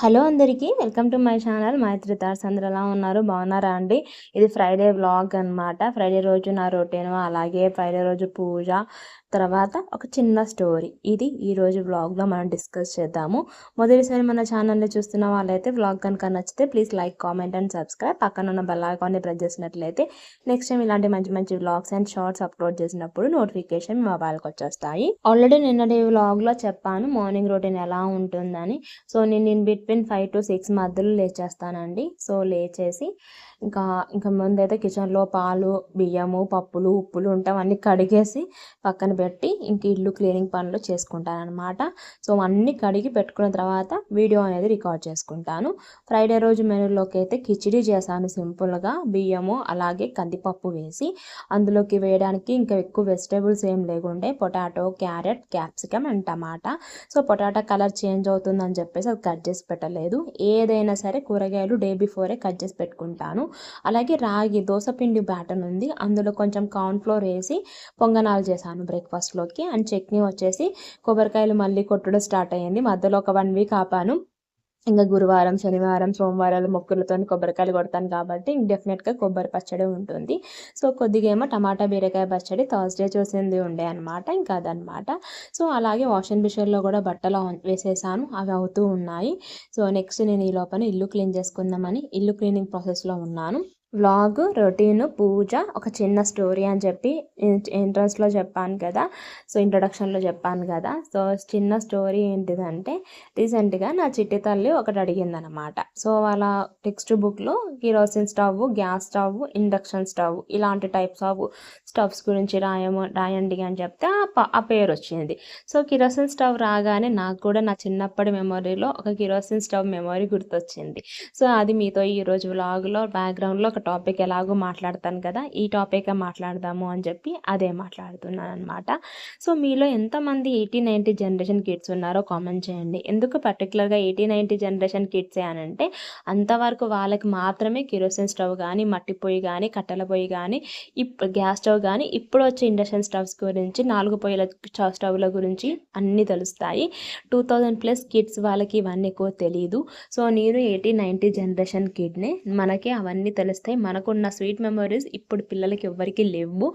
Hello అందరికీ welcome to my channel. Maitri thoughts. అందరు ఎలా ఉన్నారు? బాగున్నారా అండి? ఇది ఫ్రైడే వ్లాగ్ అనమాట ఫ్రైడే రోజు నా రొటీన్ అలాగే ఫ్రైడే రోజు పూజ తర్వాత ఒక చిన్న స్టోరీ. ఇది ఈరోజు వ్లాగ్లో మనం డిస్కస్ చేద్దాము. మొదటిసారి మన ఛానల్ని చూస్తున్న వాళ్ళైతే వ్లాగ్ కనుక నచ్చితే please like comment and subscribe. పక్కన ఉన్న బెల్ ఐకాన్ని ప్రెస్ చేసినట్లయితే నెక్స్ట్ టైం ఇలాంటి మంచి మంచి వ్లాగ్స్ అండ్ షార్ట్స్ అప్లోడ్ చేసినప్పుడు నోటిఫికేషన్ మొబైల్కి వచ్చేస్తాయి. ఆల్రెడీ నిన్నటి వ్లాగ్లో చెప్పాను మార్నింగ్ రొటీన్ ఎలా ఉంటుందని. సో నేను in between five to six మధ్యలో లేచేస్తానండి. సో లేచేసి ఇంకా ఇంకా ముందైతే కిచెన్లో పాలు బియ్యము పప్పులు ఉప్పులు ఉంటాం అన్నీ కడిగేసి పక్కన పెట్టి ఇంక ఇల్లు క్లీనింగ్ పనులు చేసుకుంటానమాట సో అన్నీ కడిగి పెట్టుకున్న తర్వాత వీడియో అనేది రికార్డ్ చేసుకుంటాను. ఫ్రైడే రోజు మెనూలోకి అయితే కిచిడి చేశాను సింపుల్గా. బియ్యము అలాగే కందిపప్పు వేసి అందులోకి వేయడానికి ఇంకా ఎక్కువ వెజిటేబుల్స్ ఏం లేకుండే potato carrot capsicum and tomato. So potato colour change అవుతుందని చెప్పేసి అది కట్ చేసి పెట్టలేదు. ఏదైనా సరే కూరగాయలు డే బిఫోరే కట్ చేసి పెట్టుకుంటాను. అలాగే రాగి దోసపిండి బ్యాటర్ ఉంది. అందులో కొంచెం కార్న్ఫ్లోర్ వేసి పొంగనాలు చేశాను బ్రేక్ఫాస్ట్లోకి అండ్ చట్నీ వచ్చేసి కొబ్బరికాయలు మళ్ళీ కొట్టడం స్టార్ట్ అయ్యింది. మధ్యలో ఒక వన్ వీక్ ఆపాను. ఇంకా గురువారం శనివారం సోమవారాలు మొక్కులతో కొబ్బరికాయలు కొడతాను కాబట్టి డెఫినెట్గా కొబ్బరి పచ్చడి ఉంటుంది. సో కొద్దిగా ఏమో టమాటా బీరకాయ పచ్చడి థర్స్డే చూసింది ఉండే అనమాట ఇంకా అదనమాట సో అలాగే వాషింగ్ మిషన్లో కూడా బట్టలు వేసేసాను అవి అవుతూ ఉన్నాయి. సో నెక్స్ట్ నేను ఈ లోపల ఇల్లు క్లీన్ చేసుకుందామని ఇల్లు క్లీనింగ్ ప్రాసెస్లో ఉన్నాను. వ్లాగ్ రొటీన్ పూజ ఒక చిన్న స్టోరీ అని చెప్పి ఎంట్రన్స్లో చెప్పాను కదా. సో ఇంట్రొడక్షన్లో చెప్పాను కదా. సో చిన్న స్టోరీ ఏంటిదంటే రీసెంట్గా నా చిట్టి తల్లి ఒకటి అడిగిందనమాట. సో వాళ్ళ టెక్స్ట్ బుక్లో kerosene stove gas stove induction stove ఇలాంటి టైప్స్ ఆఫ్ స్టవ్స్ గురించి రాయము రాయండి అని చెప్తే ఆ పేరు వచ్చింది సో కిరోసిన్ స్టవ్ రాగానే నాకు కూడా నా చిన్నప్పటి మెమొరీలో ఒక కిరోసిన్ స్టవ్ మెమొరీ గుర్తొచ్చింది. సో అది మీతో ఈరోజు వ్లాగ్లో బ్యాక్గ్రౌండ్లో ఒక టాపిక్ ఎలాగో మాట్లాడతాను కదా ఈ టాపికే మాట్లాడదాము అని చెప్పి అదే మాట్లాడుతున్నాను అనమాట సో మీలో ఎంతమంది ఎయిటీ నైంటీ జనరేషన్ కిడ్స్ ఉన్నారో కామెంట్ చేయండి. ఎందుకు పర్టికులర్గా ఎయిటీ నైంటీ జనరేషన్ కిడ్సే అని అంటే అంతవరకు వాళ్ళకి మాత్రమే కిరోసిన్ స్టవ్ కానీ మట్టి పొయ్యి కానీ కట్టెల పొయ్యి కానీ ఇప్పుడు గ్యాస్ స్టవ్ కానీ ఇప్పుడు వచ్చే ఇండక్షన్ స్టవ్స్ గురించి నాలుగు పొయ్యిల స్టవ్ల గురించి అన్నీ తెలుస్తాయి. టూ థౌజండ్ ప్లస్ కిడ్స్ వాళ్ళకి ఇవన్నీ ఎక్కువ తెలియదు సో నేను ఎయిటీ నైంటీ జనరేషన్ కిడ్నే మనకి అవన్నీ తెలుస్తాయి వస్తాయి. మనకున్న స్వీట్ మెమరీస్ ఇప్పుడు పిల్లలకి ఎవ్వరికీ లేవు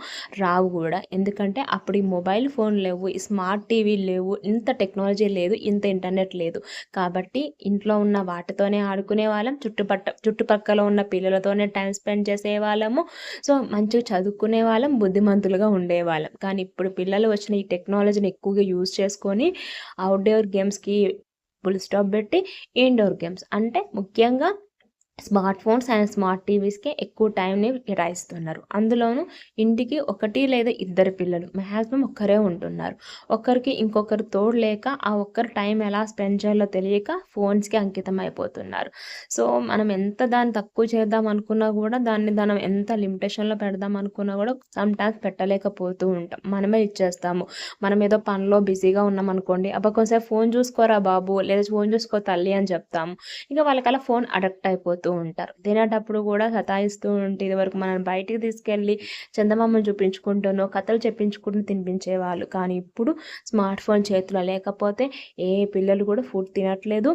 రావు కూడా. ఎందుకంటే అప్పుడు ఈ మొబైల్ ఫోన్ లేవు ఈ స్మార్ట్ టీవీ లేవు ఇంత టెక్నాలజీ లేదు ఇంత ఇంటర్నెట్ లేదు. కాబట్టి ఇంట్లో ఉన్న వాటితోనే ఆడుకునే వాళ్ళం చుట్టుపట్ట చుట్టుపక్కల ఉన్న పిల్లలతోనే టైం స్పెండ్ చేసే వాళ్ళము. సో మంచిగా చదువుకునే వాళ్ళం బుద్ధిమంతులుగా ఉండేవాళ్ళం కానీ ఇప్పుడు పిల్లలు వచ్చిన ఈ టెక్నాలజీని ఎక్కువగా యూజ్ చేసుకొని అవుట్డోర్ గేమ్స్కి ఫుల్ స్టాప్ పెట్టి ఇండోర్ గేమ్స్. అంటే ముఖ్యంగా స్మార్ట్ ఫోన్స్ అండ్ స్మార్ట్ టీవీస్కే ఎక్కువ టైంని కేటాయిస్తున్నారు. అందులోనూ ఇంటికి ఒకటి లేదా ఇద్దరు పిల్లలు మ్యాక్సిమం ఒక్కరే ఉంటున్నారు. ఒకరికి ఇంకొకరు తోడు లేక ఆ ఒక్కరు టైం ఎలా స్పెండ్ చేయాలో తెలియక ఫోన్స్కి అంకితం అయిపోతున్నారు. సో మనం ఎంత దాన్ని తక్కువ చేద్దాం అనుకున్నా కూడా దాన్ని మనం ఎంత లిమిటేషన్లో పెడదాం అనుకున్నా కూడా సమ్ టైమ్స్ పెట్టలేకపోతూ ఉంటాం. మనమే ఇచ్చేస్తాము. మనం ఏదో పనిలో బిజీగా ఉన్నాం అనుకోండి అబ్బా కొంచెం ఫోన్ చూసుకోరా బాబు లేదా ఫోన్ చూసుకో తల్లి అని చెప్తాము. ఇంకా వాళ్ళకి అలా ఫోన్ అడక్ట్ అయిపోతుంది చెప్తూ ఉంటారు. తినేటప్పుడు కూడా సతాయిస్తూ ఉంటే ఇదివరకు మనం బయటికి తీసుకెళ్ళి చందమామను చూపించుకుంటూనో కథలు చెప్పించుకుంటూ తినిపించేవాళ్ళు. కానీ ఇప్పుడు స్మార్ట్ ఫోన్ చేతిలో లేకపోతే ఏ పిల్లలు కూడా ఫుడ్ తినట్లేదు.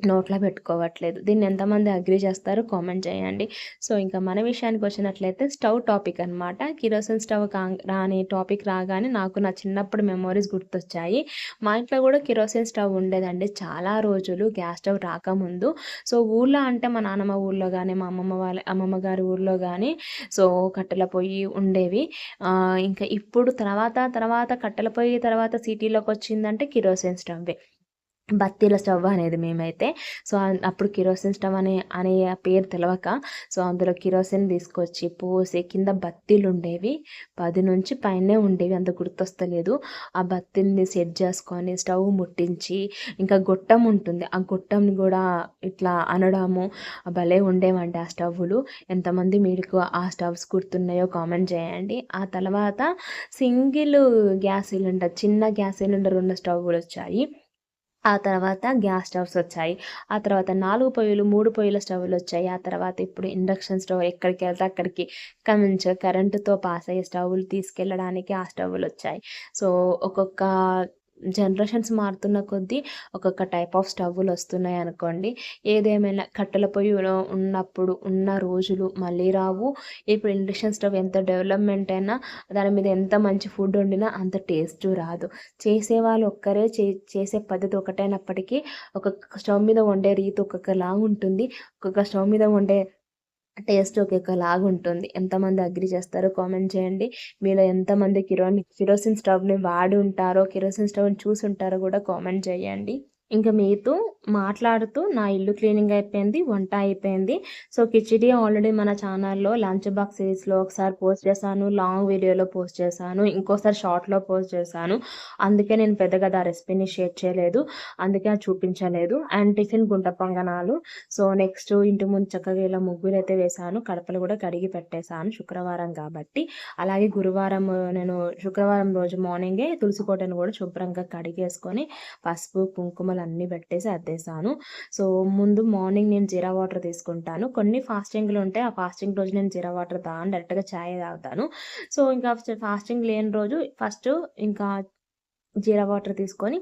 నోట్లో పెట్టుకోవట్లేదు. దీన్ని ఎంతమంది అగ్రి చేస్తారో కామెంట్ చేయండి. సో ఇంకా మన విషయానికి వచ్చినట్లయితే స్టవ్ టాపిక్ అనమాట కిరోసిన్ స్టవ్ కా రాని టాపిక్ రాగానే నాకు నా చిన్నప్పుడు మెమోరీస్ గుర్తొచ్చాయి. మా ఇంట్లో కూడా కిరోసిన్ స్టవ్ ఉండేదండి చాలా రోజులు గ్యాస్ స్టవ్ రాకముందు. సో ఊళ్ళో అంటే మా నాన్నమ్మ ఊళ్ళో కానీ మా అమ్మమ్మ వాళ్ళ అమ్మమ్మ గారి ఊళ్ళో కానీ సో కట్టెల పొయ్యి ఉండేవి. ఇంకా ఇప్పుడు తర్వాత తర్వాత కట్టెల పొయ్యి తర్వాత సిటీలోకి వచ్చిందంటే కిరోసిన్ స్టవ్వే. బత్తీల స్టవ్ అనేది మేమైతే. సో అప్పుడు కిరోసిన్ స్టవ్ అనే అనే పేరు తెలవక సో అందులో కిరోసిన్ తీసుకొచ్చి పోసి కింద బత్తీలు ఉండేవి. పది నుంచి పైనే ఉండేవి అంత గుర్తొస్తలేదు. ఆ బత్తీల్ని సెట్ చేసుకొని స్టవ్ ముట్టించి ఇంకా గొట్టం ఉంటుంది. ఆ గొట్టంని కూడా ఇట్లా అనడము భలే ఉండేవండి ఆ స్టవ్లు ఎంతమంది మీకు ఆ స్టవ్స్ గుర్తున్నాయో కామెంట్ చేయండి. ఆ తర్వాత సింగిల్ గ్యాస్ సిలిండర్ చిన్న గ్యాస్ సిలిండర్ ఉన్న స్టవ్లు వచ్చాయి. ఆ తర్వాత గ్యాస్ స్టవ్స్ వచ్చాయి. ఆ తర్వాత నాలుగు పొయ్యిలు మూడు పొయ్యిల స్టవ్లు వచ్చాయి. ఆ తర్వాత ఇప్పుడు ఇండక్షన్ స్టవ్ ఎక్కడికి వెళ్తే అక్కడికి కమించ కరెంటుతో పాస్ అయ్యే స్టవ్లు తీసుకెళ్ళడానికి ఆ స్టవ్లు వచ్చాయి. సో ఒక్కొక్క జనరేషన్స్ మారుతున్న కొద్దీ ఒక్కొక్క టైప్ ఆఫ్ స్టవ్వులు వస్తున్నాయి అనుకోండి. ఏదేమైనా కట్టెల పొయ్యిలో ఉన్నప్పుడు ఉన్న రోజులు మళ్ళీ రావు. ఇప్పుడు ఇండక్షన్ స్టవ్ ఎంత డెవలప్మెంట్ అయినా దాని మీద ఎంత మంచి ఫుడ్ వండినా అంత టేస్ట్ రాదు. చేసేవాళ్ళు ఒక్కరే చే చేసే పద్ధతి ఒకటైనప్పటికీ ఒక్కొక్క స్టవ్ మీద వండే రీతి ఒక్కొక్కలా ఉంటుంది. ఒక్కొక్క స్టవ్ మీద వండే టేస్ట్ ఒక్కొక్కలాగా ఉంటుంది. ఎంతమంది అగ్రి చేస్తారో కామెంట్ చేయండి. మీలో ఎంతమంది కిరోని కిరోసిన్ స్టవ్ని వాడి ఉంటారో కిరోసిన్ స్టవ్ని చూసి ఉంటారో కూడా కామెంట్ చేయండి. ఇంకా మీతో మాట్లాడుతూ నా ఇల్లు క్లీనింగ్ అయిపోయింది వంట అయిపోయింది. సో కిచిడి ఆల్రెడీ మన ఛానల్లో లంచ్ బాక్స్ సిరీస్లో ఒకసారి పోస్ట్ చేశాను లాంగ్ వీడియోలో పోస్ట్ చేశాను ఇంకోసారి షార్ట్లో పోస్ట్ చేశాను. అందుకే నేను పెద్దగా ఆ రెసిపీని షేర్ చేయలేదు అందుకే అది చూపించలేదు. అండ్ టిఫిన్ గుంట పొంగనాలు. సో నెక్స్ట్ ఇంటి ముందు చక్కగా ఇలా ముగ్గులు అయితే వేశాను కడపలు కూడా కడిగి పెట్టేశాను శుక్రవారం కాబట్టి. అలాగే గురువారం నేను శుక్రవారం రోజు మార్నింగే తులసి కోటను కూడా శుభ్రంగా కడిగేసుకొని పసుపు కుంకుమ కుంకుమలు అన్నీ పెట్టేసి అద్దేశాను. సో ముందు మార్నింగ్ నేను జీరా వాటర్ తీసుకుంటాను. కొన్ని ఫాస్టింగ్లు ఉంటాయి. ఆ ఫాస్టింగ్ రోజు నేను జీరా వాటర్ తాను డైరెక్ట్గా ఛాయ్ తాగుతాను. సో ఇంకా ఫాస్టింగ్ లేని రోజు ఫస్ట్ ఇంకా జీరా వాటర్ తీసుకొని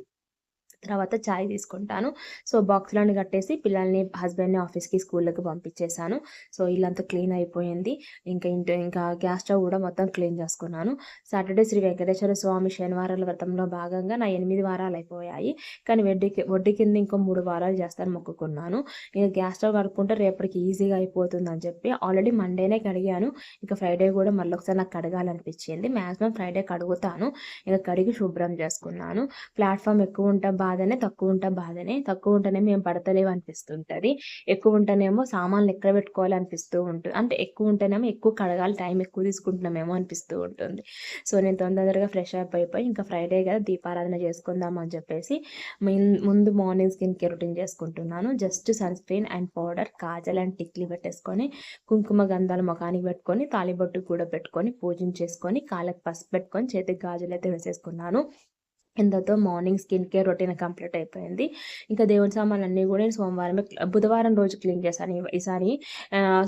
తర్వాత చాయ్ తీసుకుంటాను. సో బాక్స్లను కట్టేసి పిల్లల్ని హస్బెండ్ని ఆఫీస్కి స్కూళ్ళకి పంపించేశాను. సో ఇల్లంతా క్లీన్ అయిపోయింది. ఇంకా ఇంటి ఇంకా గ్యాస్ స్టవ్ కూడా మొత్తం క్లీన్ చేసుకున్నాను. సాటర్డే శ్రీ వెంకటేశ్వర స్వామి శనివారాల వ్రతంలో భాగంగా నా ఎనిమిది వారాలు అయిపోయాయి. కానీ వడ్డీ వడ్డీ కింద ఇంకో మూడు వారాలు చేస్తాను మొక్కుకున్నాను. ఇంకా గ్యాస్ స్టవ్ కడుక్కుంటే రేపటికి ఈజీగా అయిపోతుంది అని చెప్పి ఆల్రెడీ మండేనే కడిగాను. ఇంకా ఫ్రైడే కూడా మళ్ళీ ఒకసారి నాకు కడగాలనిపించింది. Maximum Friday కడుగుతాను. ఇంకా కడిగి శుభ్రం చేసుకున్నాను. ప్లాట్ఫామ్ ఎక్కువ ఉంటా బాధనే తక్కువ ఉంటే బాధనే తక్కువ ఉంటేనే మేము పడతలేవు అనిపిస్తుంటుంది. ఎక్కువ ఉంటేనేమో సామాన్లు ఎక్కడ పెట్టుకోవాలి అనిపిస్తూ ఉంటుంది అంటే ఎక్కువ ఉంటేనేమో ఎక్కువ కడగాలి టైం ఎక్కువ తీసుకుంటున్నామేమో అనిపిస్తూ ఉంటుంది. సో నేను తొందరగా ఫ్రెష్ అప్ అయిపోయి ఇంకా ఫ్రైడే కదా దీపారాధన చేసుకుందాం అని చెప్పేసి ముందు మార్నింగ్ స్కిన్ కేర్ రొటీన్ చేసుకుంటున్నాను. Just sunscreen and powder kajal and tikli పెట్టేసుకొని కుంకుమ గంధాలు ముఖానికి పెట్టుకొని తాలిబొట్టు కూడా పెట్టుకొని పూజించేసుకొని కాళ్ళకి పసుపు పెట్టుకొని చేతికి గాజులు అయితే వేసేసుకున్నాను. ఇంతతో morning skin care routine complete అయిపోయింది. ఇంకా దేవుని సామాన్లు అన్నీ కూడా నేను సోమవారమే బుధవారం రోజు క్లీన్ చేశాను ఈసారి.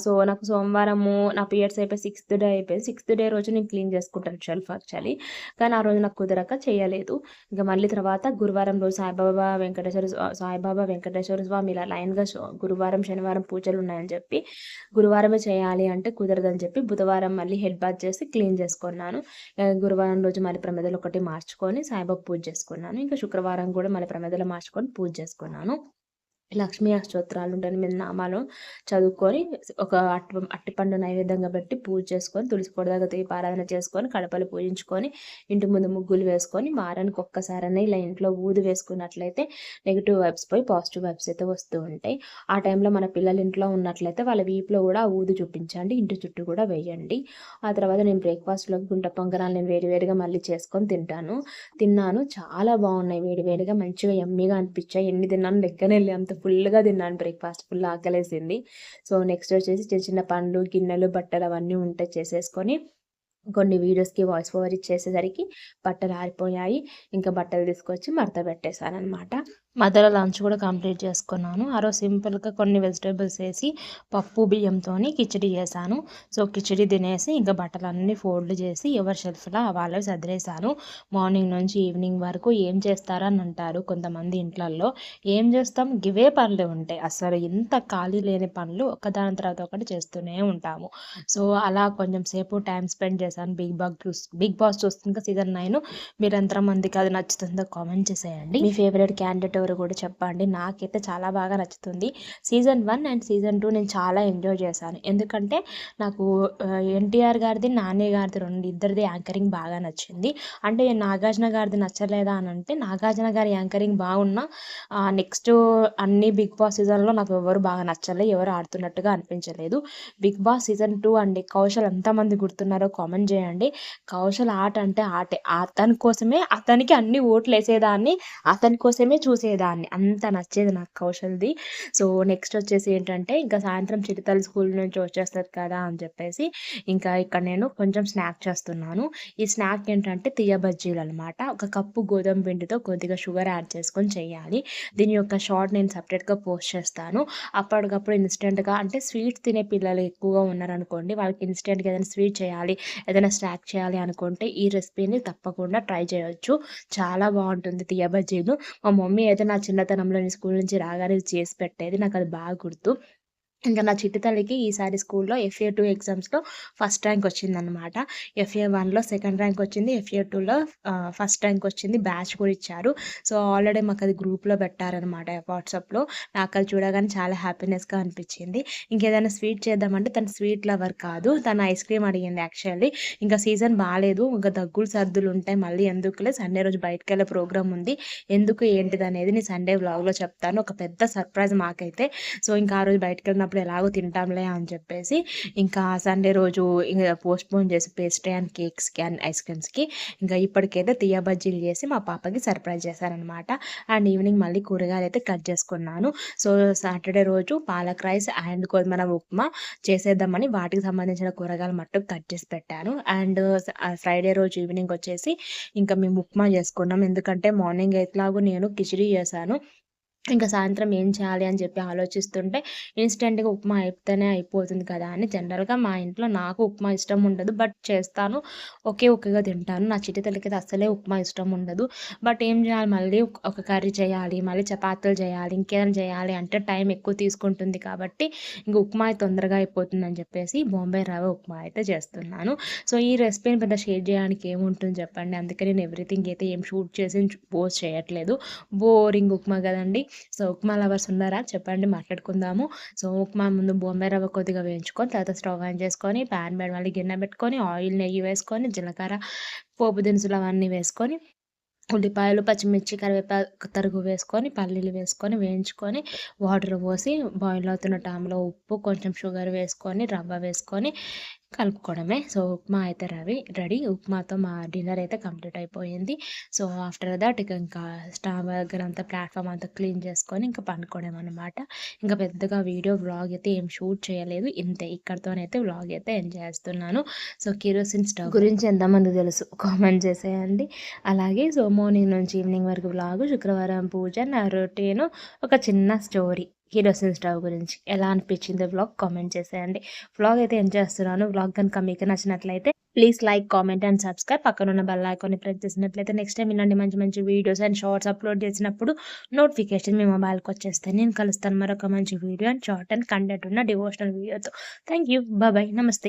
సో నాకు సోమవారము నా పీరియడ్స్ అయిపోయి సిక్స్త్ డే అయిపోయింది. సిక్స్త్ డే రోజు నేను క్లీన్ చేసుకుంటాను షెల్ఫ్ యాక్చువల్లీ కానీ ఆ రోజు నాకు కుదరక చేయలేదు. ఇంకా మళ్ళీ తర్వాత గురువారం రోజు సాయిబాబా వెంకటేశ్వర సాయిబాబా వెంకటేశ్వర స్వామి ఇలా లైన్గా గురువారం శనివారం పూజలు ఉన్నాయని చెప్పి గురువారమే చేయాలి అంటే కుదరదని చెప్పి బుధవారం మళ్ళీ హెడ్ బాత్ చేసి క్లీన్ చేసుకున్నాను. గురువారం రోజు మళ్ళీ ప్రమేదలు ఒకటి మార్చుకొని సాయిబాబా పూజ చేసుకున్నాను. ఇంకా శుక్రవారం కూడా మళ్ళీ ప్రమిదలు మార్చుకొని పూజ చేసుకున్నాను. లక్ష్మీ అష్టోత్తరాలు ఉంటాయి మీద నామాలు చదువుకొని ఒక అట్టి అట్టిపండు నైవేద్యంగా పెట్టి పూజ చేసుకొని తులసి పొడదాగా దీపారాధన చేసుకొని కడపలు పూజించుకొని ఇంటి ముందు ముగ్గులు వేసుకొని వారానికి ఒక్కసారైనా ఇలా ఇంట్లో ఊదు వేసుకున్నట్లయితే నెగిటివ్ వైబ్స్ పోయి పాజిటివ్ వైబ్స్ అయితే వస్తూ ఉంటాయి. ఆ టైంలో మన పిల్లలు ఇంట్లో ఉన్నట్లయితే వాళ్ళ వీపులో కూడా ఊదు చూపించండి ఇంటి చుట్టూ కూడా వేయండి. ఆ తర్వాత నేను బ్రేక్ఫాస్ట్లో గుంట పొంగనాలు నేను వేడివేడిగా మళ్ళీ చేసుకొని తింటాను. తిన్నాను చాలా బాగున్నాయి వేడివేడిగా మంచిగా ఎమ్మిగా అనిపించాయి. ఎన్ని తిన్నాను లెక్కనే అంత ఫుల్గా తిన్నాను బ్రేక్ఫాస్ట్ ఫుల్ ఆకలేసింది. సో నెక్స్ట్ వచ్చేసి చిన్న చిన్న పండ్లు గిన్నెలు బట్టలు అవన్నీ ఉంటే చేసేసుకొని కొన్ని వీడియోస్కి వాయిస్ ఓవర్ ఇచ్చేసేసరికి బట్టలు ఆరిపోయాయి. ఇంకా బట్టలు తీసుకొచ్చి మడత పెట్టేశాను అనమాట మధ్యలో లంచ్ కూడా కంప్లీట్ చేసుకున్నాను. ఆ రోజు సింపుల్గా కొన్ని వెజిటేబుల్స్ వేసి పప్పు బియ్యంతో కిచిడి చేశాను. సో కిచిడి తినేసి ఇంకా బట్టలన్నీ ఫోల్డ్ చేసి ఎవరి షెల్ఫ్లో వాళ్ళే సదిరేశాను. మార్నింగ్ నుంచి ఈవినింగ్ వరకు ఏం చేస్తారని అంటారు కొంతమంది ఇంట్లల్లో. ఏం చేస్తాం? గివే పనులు ఉంటాయి. అసలు ఇంత ఖాళీ లేని పనులు ఒకదాని తర్వాత ఒకటి చేస్తూనే ఉంటాము. సో అలా కొంచెం సేపు టైం స్పెండ్ చేశాను. బిగ్ బాగ్ చూస్ బిగ్ బాస్ చూస్తుంది సీజన్ నైన్. మీరు ఎంతమందికి అది నచ్చుతుందో కామెంట్ చేసేయండి. మీ ఫేవరెట్ క్యాండిడేట్ ఎవరు కూడా చెప్పండి. నాకైతే చాలా బాగా నచ్చుతుంది. Season one and season two నేను చాలా ఎంజాయ్ చేశాను. ఎందుకంటే నాకు ఎన్టీఆర్ గారిది నాని గారిది రెండు ఇద్దరిది యాంకరింగ్ బాగా నచ్చింది. అంటే నాగార్జున గారిది నచ్చలేదా అని అంటే నాగార్జున గారి యాంకరింగ్ బాగున్నా నెక్స్ట్ అన్ని బిగ్ బాస్ సీజన్లో నాకు ఎవరు బాగా నచ్చలేదు ఎవరు ఆడుతున్నట్టుగా అనిపించలేదు. బిగ్ బాస్ సీజన్ టూ అండి కౌశల్ ఎంతమంది గుర్తున్నారో కామెంట్ చేయండి. కౌశల్ ఆట అంటే ఆటే. అతని కోసమే అతనికి అన్ని ఓట్లు వేసేదాన్ని అతని కోసమే చూసే చేసేదాన్ని అంత నచ్చేది నాకు కౌశల్ది. సో నెక్స్ట్ వచ్చేసి ఏంటంటే ఇంకా సాయంత్రం చిరుతల స్కూల్ నుంచి వచ్చేస్తుంది కదా అని చెప్పేసి ఇంకా ఇక్కడ నేను కొంచెం స్నాక్ చేస్తున్నాను. ఈ స్నాక్ ఏంటంటే తీయ బజ్జీలు అనమాట ఒక కప్పు గోధుమ పిండితో కొద్దిగా షుగర్ యాడ్ చేసుకొని చేయాలి. దీని యొక్క షార్ట్ నేను సపరేట్గా పోస్ట్ చేస్తాను. అప్పటికప్పుడు ఇన్స్టెంట్గా అంటే స్వీట్స్ తినే పిల్లలు ఎక్కువగా ఉన్నారనుకోండి వాళ్ళకి ఇన్స్టెంట్గా ఏదైనా స్వీట్ చేయాలి ఏదైనా స్నాక్ చేయాలి అనుకుంటే ఈ రెసిపీని తప్పకుండా ట్రై చేయొచ్చు. చాలా బాగుంటుంది తీయ బజ్జీలు. మా మమ్మీ అయితే నా చిన్నతనంలో నేను స్కూల్ నుంచి రాగానే చేసి పెట్టేది. నాకు అది బాగా గుర్తు. ఇంకా నా చిట్టి తల్లికి ఈసారి స్కూల్లో ఎఫ్ఏ టూ ఎగ్జామ్స్లో ఫస్ట్ ర్యాంక్ వచ్చిందనమాట ఎఫ్ఏ వన్లో సెకండ్ ర్యాంక్ వచ్చింది. ఎఫ్ఏ టూలో ఫస్ట్ ర్యాంక్ వచ్చింది. బ్యాచ్ కూడా ఇచ్చారు. సో ఆల్రెడీ మాకు అది గ్రూప్లో పెట్టారనమాట వాట్సాప్లో నాకు అది చూడగానే చాలా హ్యాపీనెస్గా అనిపించింది. ఇంకేదైనా స్వీట్ చేద్దామంటే తన స్వీట్ లవర్ కాదు. తను ఐస్ క్రీమ్ అడిగింది యాక్చువల్లీ ఇంకా సీజన్ బాగాలేదు ఇంకా దగ్గులు సర్దులు ఉంటాయి. మళ్ళీ ఎందుకులే సండే రోజు బయటకు వెళ్ళే ప్రోగ్రామ్ ఉంది. ఎందుకు ఏంటిది అనేది నేను సండే వ్లాగ్లో చెప్తాను. ఒక పెద్ద సర్ప్రైజ్ మాకైతే. సో ఇంకా ఆ రోజు బయటకు వెళ్ళినప్పుడు అప్పుడు ఎలాగో తింటాంలే అని చెప్పేసి ఇంకా సండే రోజు ఇంకా పోస్ట్పోన్ చేసి పేస్ట్రీ అండ్ కేక్స్కి అండ్ ఐస్ క్రీమ్స్కి ఇంకా ఇప్పటికైతే తీయ బజ్జీలు చేసి మా పాపకి సర్ప్రైజ్ చేశారనమాట అండ్ ఈవినింగ్ మళ్ళీ కూరగాయలు అయితే కట్ చేసుకున్నాను. సో సాటర్డే రోజు పాలక్ రైస్ అండ్ మన ఉప్మా చేసేద్దామని వాటికి సంబంధించిన కూరగాయలు మట్టు కట్ చేసి పెట్టాను. అండ్ ఫ్రైడే రోజు ఈవినింగ్ వచ్చేసి ఇంకా మేము ఉప్మా చేసుకున్నాం. ఎందుకంటే మార్నింగ్ ఎట్లాగో నేను కిచిడి చేశాను. ఇంకా సాయంత్రం ఏం చేయాలి అని చెప్పి ఆలోచిస్తుంటే ఇన్స్టెంట్గా ఉప్మా అయిపోతేనే అయిపోతుంది కదా అని జనరల్గా మా ఇంట్లో నాకు ఉప్మా ఇష్టం ఉండదు. బట్ చేస్తాను. ఒకే ఒకేగా తింటాను. నా చిట్టి తల్లికి అసలే ఉప్మా ఇష్టం ఉండదు. బట్ ఏం చేయాలి? మళ్ళీ ఒక కర్రీ చేయాలి. మళ్ళీ చపాతీలు చేయాలి. ఇంకేదైనా చేయాలి అంటే టైం ఎక్కువ తీసుకుంటుంది కాబట్టి ఇంక ఉప్మా తొందరగా అయిపోతుంది అని చెప్పేసి బాంబే రవ్వ ఉప్మా అయితే చేస్తున్నాను. సో ఈ రెసిపీని పెద్ద షేర్ చేయడానికి ఏముంటుంది చెప్పండి? అందుకే నేను ఎవ్రీథింగ్ అయితే ఏం షూట్ చేసి పోస్ట్ చేయట్లేదు. బోరింగ్ ఉప్మా కదండి. సో ఉప్మా లవర్స్ ఉన్నారా? చెప్పండి మాట్లాడుకుందాము. సో ఉప్మా ముందు బొంబాయి రవ్వ కొద్దిగా వేయించుకొని తర్వాత స్టవ్ ఆన్ చేసుకొని ప్యాన్ బెడ్ మళ్ళీ గిన్నె పెట్టుకొని ఆయిల్ నెయ్యి వేసుకొని జీలకర్ర పోపు దినుసులు అవన్నీ వేసుకొని ఉల్లిపాయలు పచ్చిమిర్చి కరివేపాకు తరుగు వేసుకొని పల్లీలు వేసుకొని వేయించుకొని వాటర్ పోసి బాయిల్ అవుతున్న టైంలో ఉప్పు కొంచెం షుగర్ వేసుకొని రవ్వ వేసుకొని కలుపుకోవడమే. సో ఉప్మా అయితే రవి రెడీ. ఉప్మాతో మా డిన్నర్ అయితే కంప్లీట్ అయిపోయింది. సో ఆఫ్టర్ దట్ ఇక ఇంకా స్టావ్ దగ్గర అంతా ప్లాట్ఫామ్ అంతా క్లీన్ చేసుకొని ఇంకా పండుకోవడం అనమాట ఇంకా పెద్దగా వీడియో వ్లాగ్ అయితే ఏం షూట్ చేయలేదు. ఇంతే ఇక్కడతోనైతే వ్లాగ్ అయితే ఎంజాయ్ చేస్తున్నాను. సో కిరోసిన్ స్టవ్ గురించి ఎంతమంది తెలుసు? కామెంట్ చేసేయండి. అలాగే సో మార్నింగ్ నుంచి ఈవినింగ్ వరకు వ్లాగ్ శుక్రవారం పూజ నా రొటీను ఒక చిన్న స్టోరీ. కిరోసిన్ స్టవ్ గురించి ఎలా అనిపించింది వ్లాగ్ కామెంట్ చేసేయండి. వ్లాగ్ అయితే ఏం చేస్తున్నాను. వ్లాగ్ కనుక మీకు నచ్చినట్లయితే please like comment and subscribe పక్కన ఉన్న బెల్ ఐకాన్ని ప్రెస్ చేసినట్లయితే నెక్స్ట్ టైం ఇలాంటి మంచి మంచి వీడియోస్ అండ్ షార్ట్స్ అప్లోడ్ చేసినప్పుడు నోటిఫికేషన్ మీ మొబైల్కి వచ్చేస్తాయి. నేను కలుస్తాను మరొక మంచి video and short and content ఉన్న డివోషనల్ వీడియోతో థ్యాంక్ యూ బాయ్ నమస్తే